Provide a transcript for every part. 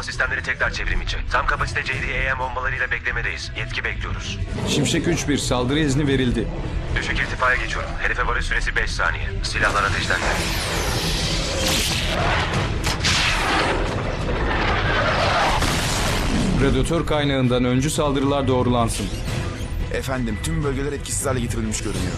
Bomba sistemleri tekrar çevrim içi. Tam kapasite JDAM bombalarıyla beklemedeyiz. Yetki bekliyoruz. Şimşek 3-1 saldırı izni verildi. Düşük irtifaya geçiyorum. Hedefe varış süresi 5 saniye. Silahlar ateşlendi. Predatör kaynağından öncü saldırılar doğrulansın. Efendim tüm bölgeler etkisiz hale getirilmiş görünüyor.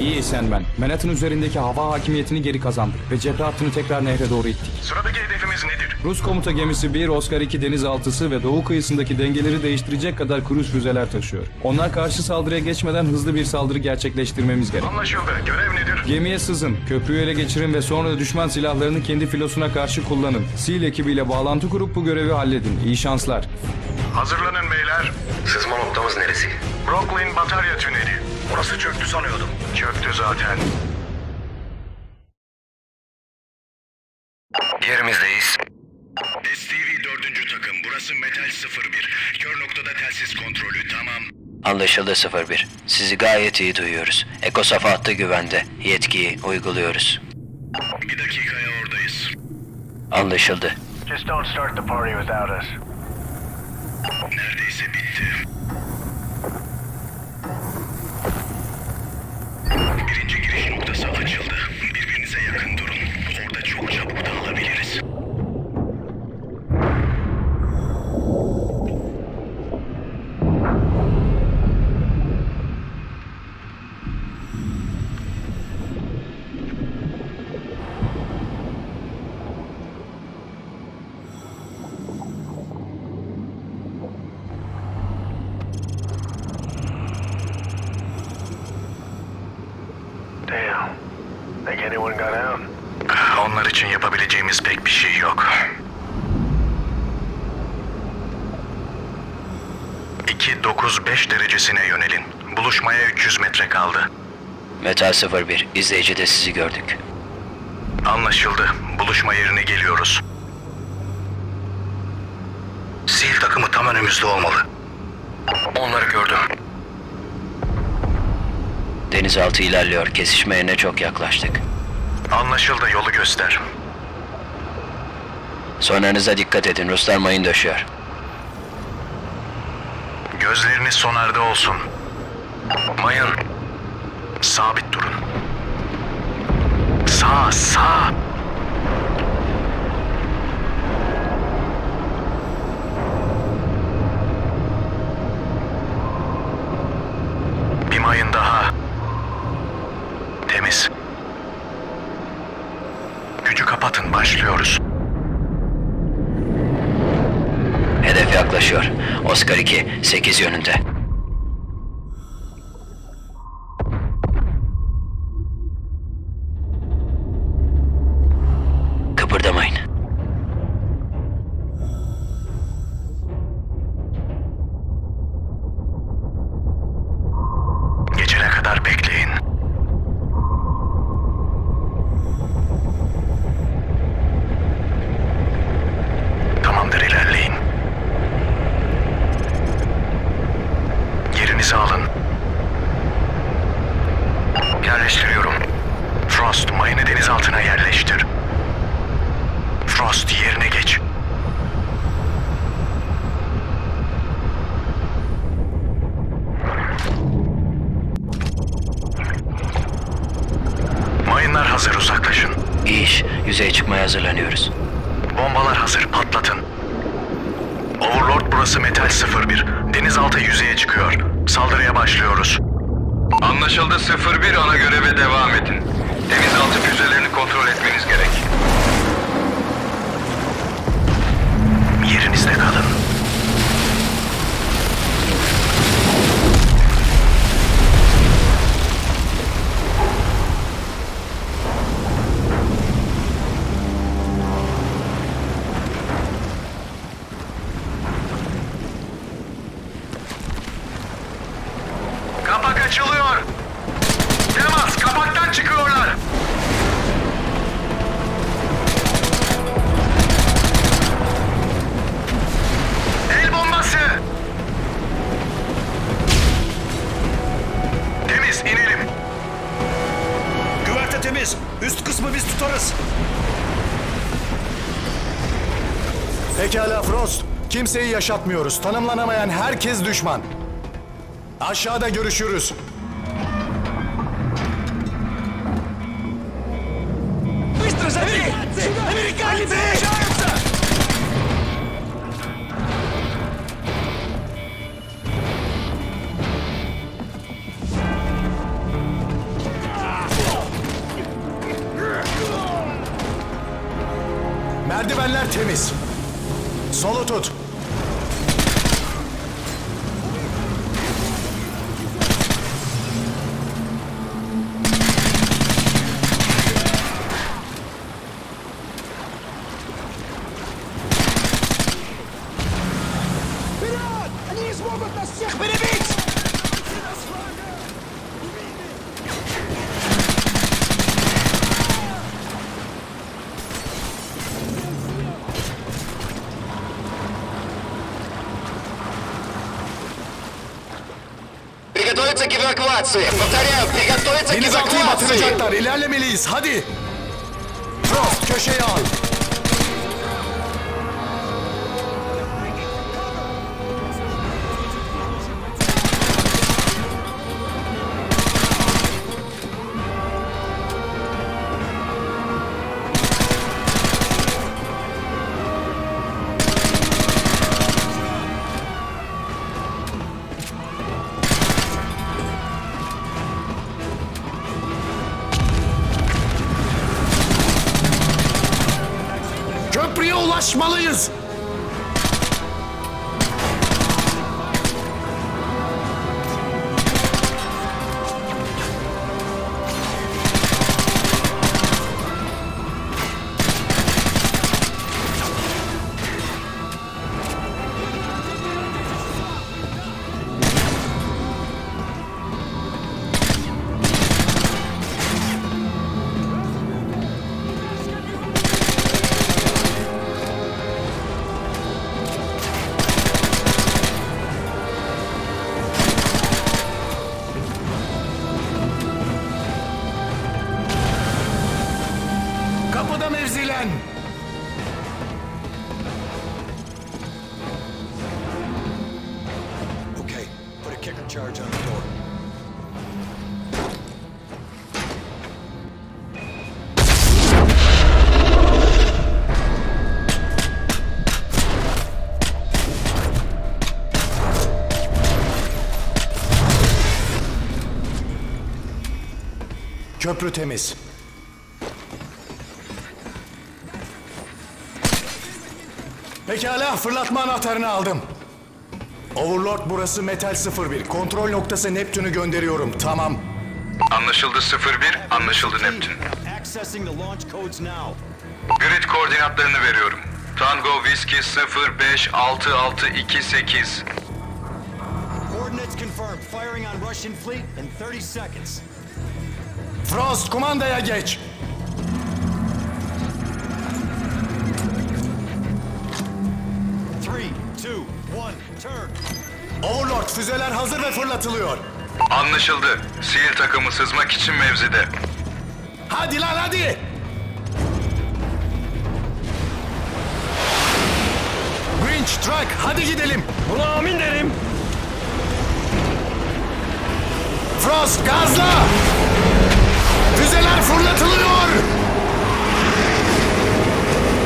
İyi sen ben. Manhattan üzerindeki hava hakimiyetini geri kazandık ve cephe hattını tekrar nehre doğru ittik. Sıradaki hedefimiz nedir? Rus komuta gemisi 1, Oscar 2 denizaltısı ve doğu kıyısındaki dengeleri değiştirecek kadar kruz füzeler taşıyor. Onlar karşı saldırıya geçmeden hızlı bir saldırı gerçekleştirmemiz gerek. Anlaşıldı. Görev nedir? Gemiye sızın, köprüyü ele geçirin ve sonra düşman silahlarını kendi filosuna karşı kullanın. SEAL ekibiyle bağlantı kurup bu görevi halledin. İyi şanslar. Hazırlanın beyler. Sızma noktamız neresi? Brooklyn Batarya Tüneli. Orası çöktü sanıyordum. Çöktü zaten. Yerimizdeyiz. STV 4. takım. Burası Metal 01. Kör noktada telsiz kontrolü. Tamam. Anlaşıldı 01. Sizi gayet iyi duyuyoruz. Ekosafa hattı güvende. Yetkiyi uyguluyoruz. Bir dakikaya oradayız. Anlaşıldı. Just don't start the party without us. Neredeyse bitti. Yakın durun. Orada çok çabuk dağılabiliriz. Onlar için yapabileceğimiz pek bir şey yok. İki dokuz beş derecesine yönelin. Buluşmaya 300 metre kaldı. Metal 01. İzleyicide sizi gördük. Anlaşıldı. Buluşma yerine geliyoruz. Sil takımı tam önümüzde olmalı. Onları gördüm. Denizaltı ilerliyor. Kesişme yerine çok yaklaştık. Anlaşıldı. Yolu göster. Sonlarınıza dikkat edin. Ruslar mayın döşüyor. Gözleriniz sonarda olsun. Mayın. Sabit durun. Sağ, sağ. Bir mayın daha. Temiz. Kapatın, başlıyoruz. Hedef yaklaşıyor. Oscar 2. 8 yönünde. Kıpırdamayın. Yerinizi alın. Yerleştiriyorum. Frost mayını denizaltına yerleştir. Frost yerine geç. Mayınlar hazır uzaklaşın. İyi iş. Yüzeye çıkmaya hazırlanıyoruz. Bombalar hazır patlatın. Overlord burası Metal 01. Denizaltı yüzeye çıkıyor. Saldırıya başlıyoruz. Anlaşıldı 01 ana göreve devam edin. Denizaltı füzelerini kontrol etmeniz gerek. Açılıyor. Temas kapaktan çıkıyorlar. El bombası. Temiz inelim. Güverte temiz. Üst kısmı biz tutarız. Pekala Frost. Kimseyi yaşatmıyoruz. Tanımlanamayan herkes düşman. Aşağıda görüşürüz. Merdivenler temiz. Solu tut. Приготовиться к эвакуации. Повторяю, приготовиться к Denizaltıyı эвакуации. batıracaklar. İlerlemeliyiz. Hadi. Frost köşeye al. Ulaşmalıyız. Köprü temiz. Pekala fırlatma anahtarını aldım. Overlord burası Metal 01. Kontrol noktası Neptün'ü gönderiyorum. Tamam. Anlaşıldı 01, anlaşıldı Neptün. Grid koordinatlarını veriyorum. Tango Whiskey 056628. Coordinates confirmed. Firing on Russian fleet in 30 seconds. Frost kumandaya geç. Three, two, one, turn. Overlord füzeler hazır ve fırlatılıyor. Anlaşıldı. Seal takımı sızmak için mevzide. Hadi lan hadi. Grinch, Truck hadi gidelim. Buna amin derim. Frost gazla. Füzeler fırlatılıyor.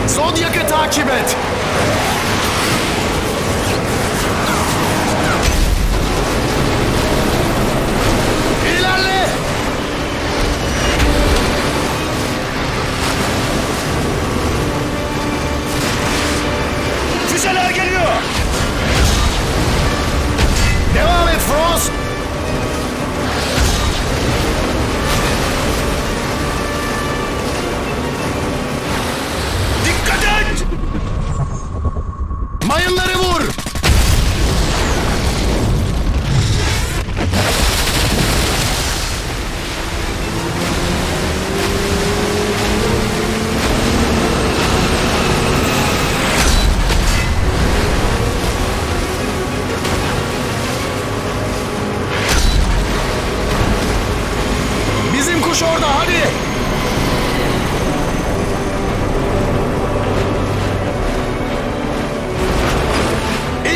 Zodiac'ı takip et.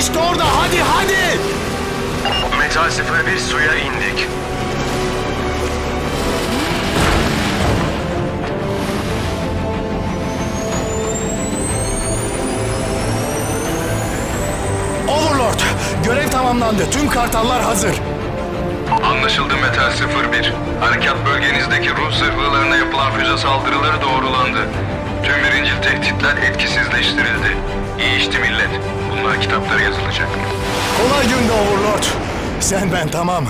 İşte orada hadi hadi. Metal 01 suya indik. Overlord, görev tamamlandı. Tüm kartallar hazır. Anlaşıldı Metal 01. Harekat bölgenizdeki Rus zırhlılarına yapılan füze saldırıları doğrulandı. Tüm birincil tehditler etkisizleştirildi. İyi işti millet. Bunlar kitaplara yazılacak. Kolay günde Overlord. Sen ben tamam.